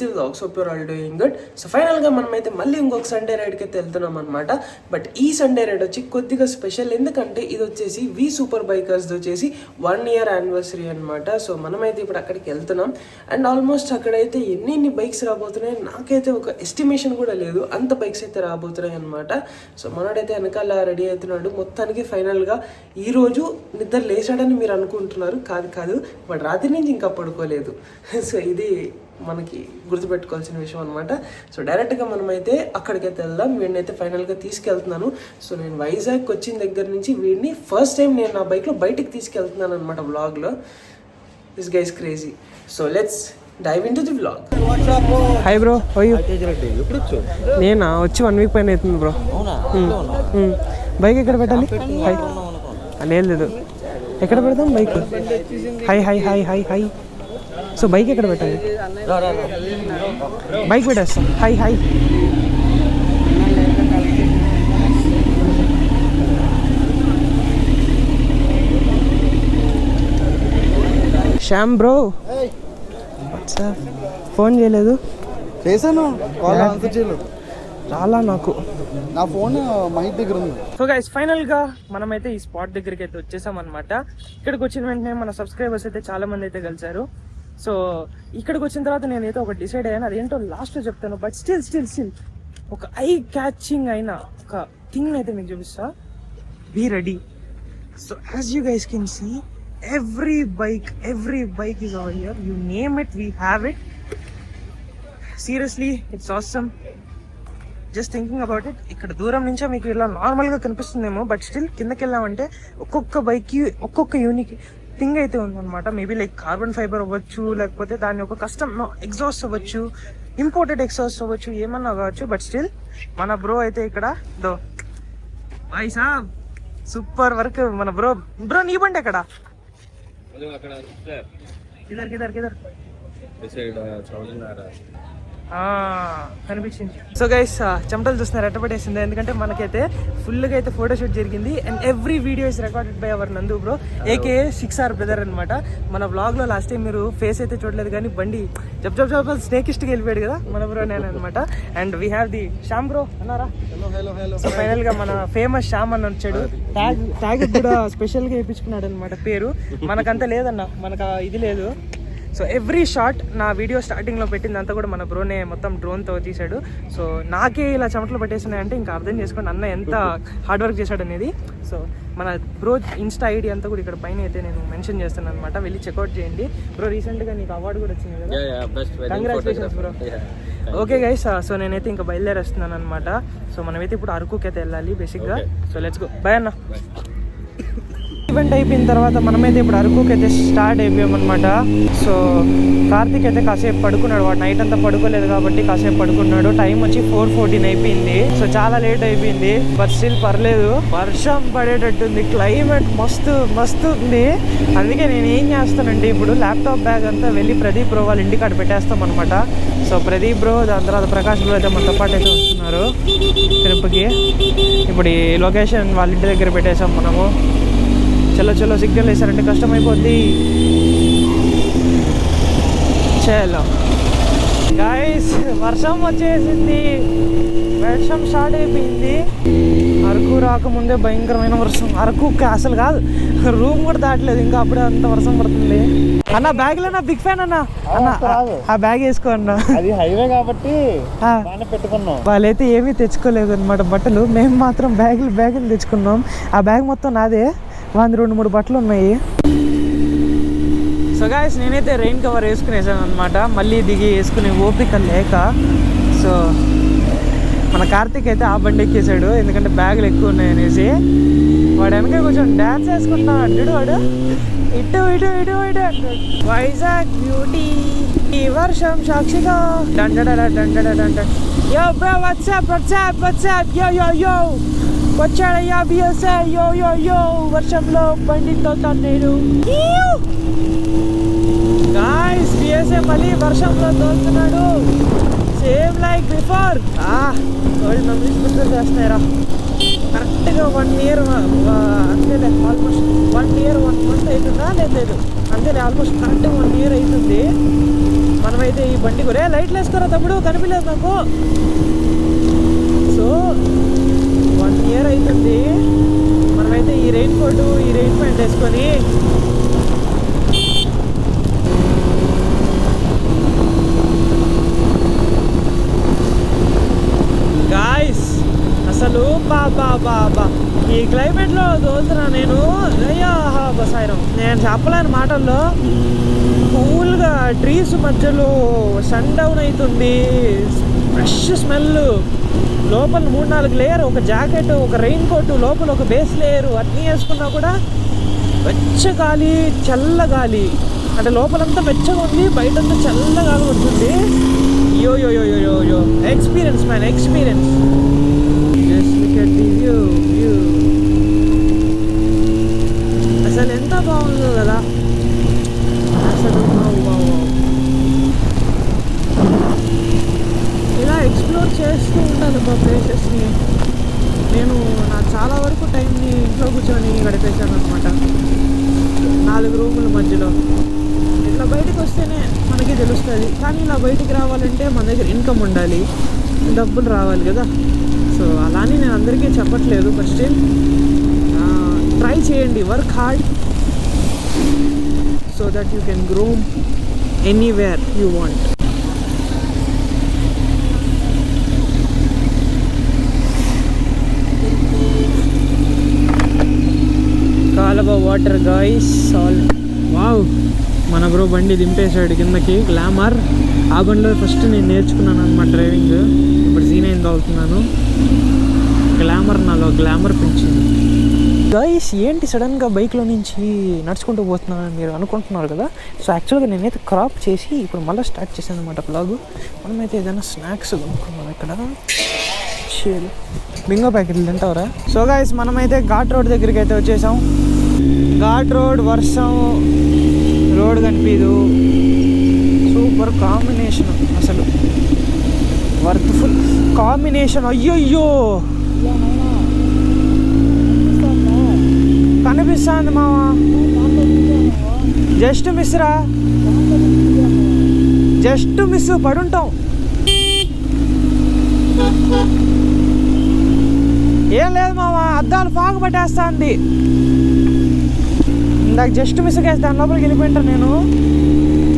This the also pure all doing good so ఫైనల్గా మనమైతే మళ్ళీ ఇంకొక సండే రైడ్కి అయితే వెళ్తున్నాం అనమాట బట్ ఈ సండే రైడ్ వచ్చి కొద్దిగా స్పెషల్ ఎందుకంటే ఇది వచ్చేసి వి సూపర్ బైకర్స్ది వచ్చేసి వన్ ఇయర్ యానివర్సరీ అనమాట సో మనమైతే ఇప్పుడు అక్కడికి వెళ్తున్నాం. అండ్ ఆల్మోస్ట్ అక్కడైతే ఎన్ని ఎన్ని బైక్స్ రాబోతున్నాయి నాకైతే ఒక ఎస్టిమేషన్ కూడా లేదు. అంత బైక్స్ అయితే రాబోతున్నాయి అనమాట సో మనోడైతే వెనకాల రెడీ అవుతున్నాడు. మొత్తానికి ఫైనల్గా ఈరోజు నిద్ర లేచాడని మీరు అనుకుంటున్నారు. కాదు కాదు. బట్ రాత్రి నుంచి ఇంకా పడుకోలేదు. సో ఇది మనకి గుర్తుపెట్టుకోవాల్సిన విషయం అనమాట సో డైరెక్ట్గా మనమైతే అక్కడికైతే వెళ్దాం వీడినైతే ఫైనల్గా తీసుకెళ్తున్నాను. సో నేను వైజాగ్ వచ్చిన దగ్గర నుంచి వీడిని ఫస్ట్ టైం నేను నా బైక్లో బయటికి తీసుకెళ్తున్నాను అనమాట వ్లాగ్లో. This guys crazy so let's dive into the vlog hi bro నేనా? వచ్చి వన్ వీక్ పైన అవుతుంది బ్రో అవునా? బైక్ ఎక్కడ పెట్టాలి? హై లేదు లేదు. ఎక్కడ పెడదాం bike hi hi hi hi hi so bike ఎక్కడ పెట్టాలి? బైక్ పెట్టేస్తాం. Hi hi. Shyam bro. Phone చేయలేదు. చేశాను. చాలా నాకు. నా ఫోన్ మహిత్ దగ్గర ఉంది. సో గైస్ ఫైనల్గా మనమైతే ఈ స్పాట్ దగ్గరికి అయితే వచ్చేసాం అనమాట ఇక్కడికి వచ్చిన వెంటనే మన సబ్స్క్రైబర్స్ అయితే చాలా మంది అయితే కలిసారు సో ఇక్కడికి వచ్చిన తర్వాత నేనైతే ఒక డిసైడ్ అయ్యాను. అదేంటో లాస్ట్లో చెప్తాను. బట్ స్టిల్ స్టిల్ స్టిల్ ఒక ఐ క్యాచింగ్ అయిన ఒక థింగ్ అయితే మీకు చూపిస్తా. Be ready so as you guys can see every bike every bike is our here you name it we have it seriously it's awesome just thinking about it ఇక్కడ దూరం నుంచే మీకు ఇలా నార్మల్గా కనిపిస్తుందేమో బట్ స్టిల్ కిందకి వెళ్ళామంటే ఒక్కొక్క బైక్కి ఒక్కొక్క యూనిక్ థింగ్ అయితే ఉందన్నమాట. మేబీ లైక్ కార్బన్ ఫైబర్ అవ్వచ్చు లేకపోతే దాని ఒక కస్టమ్ ఎగ్జాస్ట్ అవ్వచ్చు ఇంపోర్టెడ్ ఎగ్జాస్ట్ అవ్వచ్చు ఏమన్నా కావచ్చు బట్ స్టిల్ మన బ్రో అయితే ఇక్కడ దో సాబ్ సూపర్ వర్క్ మన బ్రో. బ్రో నీ బండి ఎక్కడ? కిదర్ కిదర్ కిదర్. కనిపించింది. సో గైస్ చెమటలు చూస్తున్నారు ఎట్ట పట్టేసింది ఎందుకంటే మనకైతే ఫుల్గా అయితే ఫోటోషూట్ జరిగింది. And every video is recorded by our Nandu bro AK six R brother అనమాట మన బ్లాగ్లో లాస్ట్ టైం మీరు ఫేస్ అయితే చూడలేదు కానీ బండి జబ్ జబ్ జబ్ స్నేక్ ఇస్ట్ వెళ్ళిపోయాడు కదా మన బ్రో నేను అనమాట and we have the Shyam bro అన్నారా? హలో హలో హలో సో ఫైనల్గా మన ఫేమస్ శ్యామ్ అని వచ్చాడు. ట్యాగ్ ట్యాగ్ కూడా స్పెషల్గా వేయించుకున్నాడు అనమాట పేరు. మనకంత లేదన్న మనకు ఇది లేదు. సో ఎవ్రీ షాట్ నా వీడియో స్టార్టింగ్లో పెట్టిందంతా కూడా మన బ్రోనే మొత్తం డ్రోన్తో తీశాడు. సో నాకే ఇలా చెమటలు పట్టేస్తున్నాయంటే ఇంకా అర్థం చేసుకోండి అన్న ఎంత హార్డ్ వర్క్ చేశాడు అనేది సో మన బ్రో ఇన్స్టా ఐడి అంతా కూడా ఇక్కడ పైన అయితే నేను మెన్షన్ చేస్తాను అనమాట వెళ్ళి చెక్అవుట్ చేయండి. బ్రో రీసెంట్గా నీకు అవార్డు కూడా వచ్చింది కదా? Congratulations bro okay guys so నేనైతే ఇంకా బయలుదేరేస్తున్నాను అనమాట సో మనమైతే ఇప్పుడు అరకుకి అయితే వెళ్ళాలి బేసిక్గా సో లెట్స్ గో బాయ్ అన్న. ఈవెంట్ అయిపోయిన తర్వాత మనమైతే ఇప్పుడు అరకుకి అయితే స్టార్ట్ అయిపోయామన్నమాట. సో కార్తీక్ అయితే కాసేపు పడుకున్నాడు. వాడు నైట్ అంతా పడుకోలేదు కాబట్టి కాసేపు పడుకున్నాడు. టైం వచ్చి ఫోర్ ఫోర్టీన్ అయిపోయింది. సో చాలా లేట్ అయిపోయింది. బట్ స్టిల్ పర్లేదు. వర్షం పడేటట్టుంది. క్లైమేట్ మస్తు మస్తు ఉంది. అందుకే నేను ఏం చేస్తానంటే ఇప్పుడు ల్యాప్టాప్ బ్యాగ్ అంతా వెళ్ళి ప్రదీప్ బ్రో వాళ్ళ ఇంటికాడ పెట్టేస్తాం అనమాట సో ప్రదీప్ బ్రో దాని తర్వాత ప్రకాష్ బ్రో అయితే మనతో పాటు అయితే వస్తున్నారు. ట్రిప్కి ఇప్పుడు ఈ లొకేషన్ వాళ్ళ ఇంటి దగ్గర పెట్టేసాం మనము. చలో చలో సిగ్నల్ వేసారంటే కష్టం అయిపోద్ది చలో. గాయస్ వర్షం వచ్చేసింది. వర్షం స్టార్ట్ అయిపోయింది. అరకు రాకముందే భయంకరమైన వర్షం. అరకు అసలు కాదు రూమ్ కూడా దాటలేదు. ఇంకా అప్పుడే అంత వర్షం పడుతుంది అన్న బ్యాగ్లో బిగ్ ఫ్యాన్ అన్న. అన్న ఆ బ్యాగ్ వేసుకో అన్న. అది హైవే కాబట్టి పెట్టుకున్నాం. వాళ్ళైతే ఏమీ తెచ్చుకోలేదు అనమాట బట్టలు. మేము మాత్రం బ్యాగులు బ్యాగులు తెచ్చుకున్నాం. ఆ బ్యాగ్ మొత్తం నాదే. వాళ్ళ రెండు మూడు బట్టలు ఉన్నాయి. సో గాయస్ నేనైతే రెయిన్ కవర్ వేసుకునేసాను అనమాట మళ్ళీ దిగి వేసుకునే ఓపిక లేక. సో మన కార్తీక్ అయితే ఆ బండి ఎక్కేసాడు. ఎందుకంటే బ్యాగులు ఎక్కువ ఉన్నాయి అనేసి. వాడు వెనక కొంచెం డ్యాన్స్ వేసుకుంటున్నా అంటాడు వాడు. ఇటు ఇటు ఇటు ఇటు అంటాడు. వైజాగ్ బ్యూటీ ఈ వర్షం సాక్షిగా. డండడ. డండడ డండ యో బ్రో వాట్సాప్ వాట్సాప్ వాట్సాప్ యో యో యో వచ్చాడయ్యా బిఎస్ఏ యో యో యో. వర్షంలో బండితో తన్నేడు గాయస్ బిఎస్ఏ మళ్ళీ వర్షంలో తోలుతున్నాడు. Same like before old memories గుర్తు చేస్తున్నారా కరెక్ట్గా వన్ ఇయర్ అంతేలే almost one year one month అవుతుందా? లేదు అంతేలే ఆల్మోస్ట్ కరెక్ట్గా వన్ ఇయర్ అవుతుంది. మనమైతే ఈ బండి కూడా లైట్లు వేస్తారా తమ్ముడు? కనిపించలేదు నాకు. సో ఇయర్ అవుతుంది మనమైతే ఈ రెయిన్ కోటు ఈ రెయిన్ ప్యాంట్ వేసుకొని గాయస్ అసలు బా బా బా బా. ఈ క్లైమేట్లో తోలుతున్నా నేను. అయ్యా బసాయిరం. నేను చెప్పలేని మాటల్లో కూల్గా ట్రీస్ మధ్యలో సన్ డౌన్ అవుతుంది. ఫ్రెష్ స్మెల్ లోపల మూడు నాలుగు లేయర్ ఒక జాకెట్ ఒక రెయిన్ కోట్ లోపల ఒక బేస్ లేయర్ అన్నీ వేసుకున్నా కూడా వెచ్చ గాలి చల్ల గాలి. అంటే లోపలంతా వెచ్చగా ఉంది బయటంతా చల్ల గాలి పడుతుంది యో యో yo yo yo yo experience man experience just look at the view view అసలు ఎంత బాగుందో కదా అసలు wow, wow, wow. ఇలా ఎక్స్ప్లోర్ చేస్తూ ఉండాలి మా ప్లేసెస్ని నేను నా చాలా వరకు టైంని ఇంట్లో కూర్చొని గడిపేశాను అనమాట నాలుగు రూముల మధ్యలో ఇట్లా బయటకు వస్తేనే మనకి తెలుస్తుంది. కానీ ఇలా బయటికి రావాలంటే మన దగ్గర ఇన్కమ్ ఉండాలి. డబ్బులు రావాలి కదా. సో అలానే నేను అందరికీ చెప్పట్లేదు. బట్ స్టిల్ ట్రై చేయండి. Work hard so that you can grow anywhere you want కాలవ వాటర్ గాయస్ సాల్ వావ్ మన బ్రో బండి దింపేశాడు కిందకి. గ్లామర్ ఆ బండిలో ఫస్ట్ నేను నేర్చుకున్నాను అనమాట డ్రైవింగ్. ఇప్పుడు సీన్ అయింది తోలుతున్నాను. గ్లామర్ నాలో గ్లామర్ పెంచింది. గాయస్ ఏంటి సడన్గా బైక్లో నుంచి నడుచుకుంటూ పోతున్నానని మీరు అనుకుంటున్నారు కదా? సో యాక్చువల్గా నేనైతే క్రాప్ చేసి ఇప్పుడు మళ్ళీ స్టార్ట్ చేశాను అనమాట బ్లాగ్ మనమైతే ఏదైనా స్నాక్స్ కొనుక్కున్నాం ఇక్కడ. షేల్ బింగో ప్యాకెట్లు తింటావరా? సో గాయస్ మనమైతే ఘాట్ రోడ్ దగ్గరికి అయితే వచ్చేసాం. ఘాట్ రోడ్ వర్షం రోడ్ కనిపించదు సూపర్ కాంబినేషన్ అసలు. Worthful combination. అయ్యయ్యో! కనిపిస్తుంది మావా జస్ట్ మిస్రా జస్ట్ మిస్ పడుంటాం. ఏం లేదు మావా అద్దాలు ఫాగు పట్టేస్తుంది. ఇందాక జస్ట్ మిస్ చేసి దాని లోపలికి వెళ్ళిపోయింటాను నేను.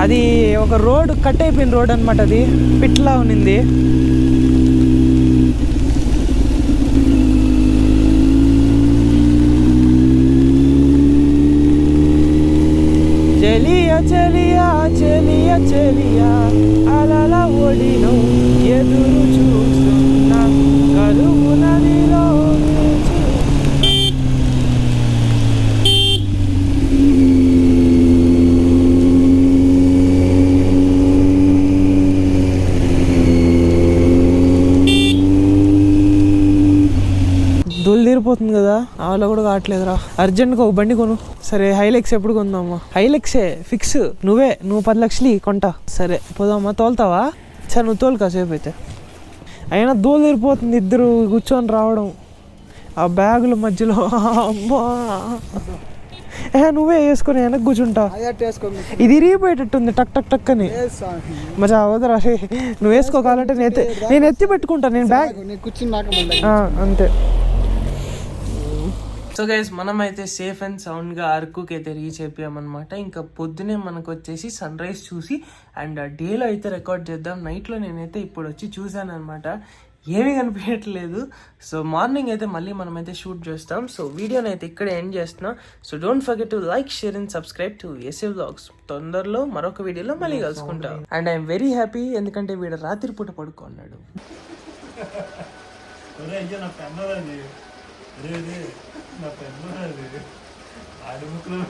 అది ఒక రోడ్ కట్ అయిపోయిన రోడ్ అనమాట అది. పిట్లా ఉన్నింది. ఆలో కూడా కావట్లేదురా. అర్జెంట్గా ఒక బండి కొను. సరే హైలెక్స్ ఎప్పుడు కొందామా? హైలెక్సే ఫిక్స్. నువ్వే నువ్వు పది లక్షలు కొంటా. సరే పోదామా? తోలుతావా? సరే నువ్వు తోలు కాసేపు అయితే. అయినా దూలు తీరిపోతుంది ఇద్దరు కూర్చొని రావడం. ఆ బ్యాగుల మధ్యలో అమ్మా ఏ నువ్వే వేసుకొని వెనక్కి కూర్చుంటా. ఇది ఇరిగిపోయేటట్టుంది టక్ టక్ టక్ అని. మజా అవదరా నువ్వు వేసుకోవాలంటే నేను ఎత్తి నేను ఎత్తి పెట్టుకుంటా నేను బ్యాగ్. నేను కూర్చుని నాక మళ్ళీ. ఆ, అంతే. సో గైస్ మనమైతే సేఫ్ అండ్ సౌండ్గా అరకుకి అయితే రీచ్ అయిపోయామన్నమాట. ఇంకా పొద్దునే మనకు వచ్చేసి సన్ రైజ్ చూసి అండ్ డేలో అయితే రికార్డ్ చేద్దాం. నైట్లో నేనైతే ఇప్పుడు వచ్చి చూశాను అనమాట ఏమీ కనిపించట్లేదు. సో మార్నింగ్ అయితే మళ్ళీ మనమైతే షూట్ చేస్తాం. సో వీడియోని అయితే ఇక్కడే ఎండ్ చేస్తున్నా. So don't forget to like share and subscribe to SA vlogs తొందరలో మరొక వీడియోలో మళ్ళీ కలుసుకుంటాం. అండ్ ఐఎమ్ వెరీ హ్యాపీ ఎందుకంటే వీడు రాత్రిపూట పడుకున్నాడు. నా അനുഭവം